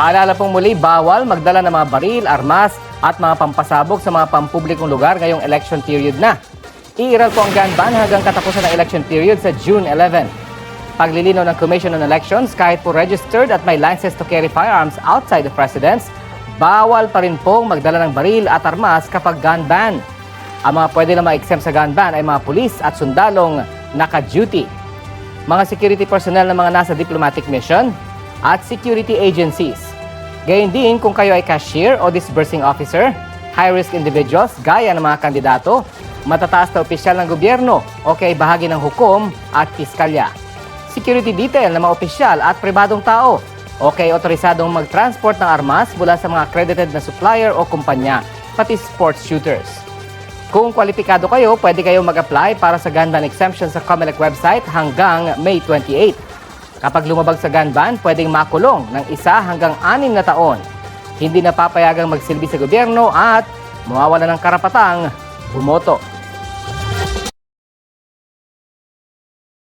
Paalala pong muli, bawal magdala ng mga baril, armas at mga pampasabog sa mga pampublikong lugar ngayong election period na. Iiral po ang gun ban hanggang katapusan ng election period sa June 11. Paglilinaw ng Commission on Elections, kahit po registered at may license to carry firearms outside the residence, bawal pa rin pong magdala ng baril at armas kapag gun ban. Ang mga pwede na ma-exempt sa gun ban ay mga pulis at sundalong naka-duty, mga security personnel ng mga nasa diplomatic mission, at security agencies. Gayun din kung kayo ay cashier o disbursing officer, high-risk individuals gaya ng mga kandidato, matataas na opisyal ng gobyerno o kay bahagi ng hukom at piskalya. Security detail ng mga opisyal at pribadong tao o kay otorisadong mag-transport ng armas mula sa mga accredited na supplier o kumpanya, pati sports shooters. Kung kwalipikado kayo, pwede kayo mag-apply para sa gun ban exemption sa COMELEC website hanggang May 28. Kapag lumabag sa gun ban, pwedeng makulong ng isa hanggang anim na taon. Hindi na papayagang magsilbi sa gobyerno at mawawala ng karapatang bumoto.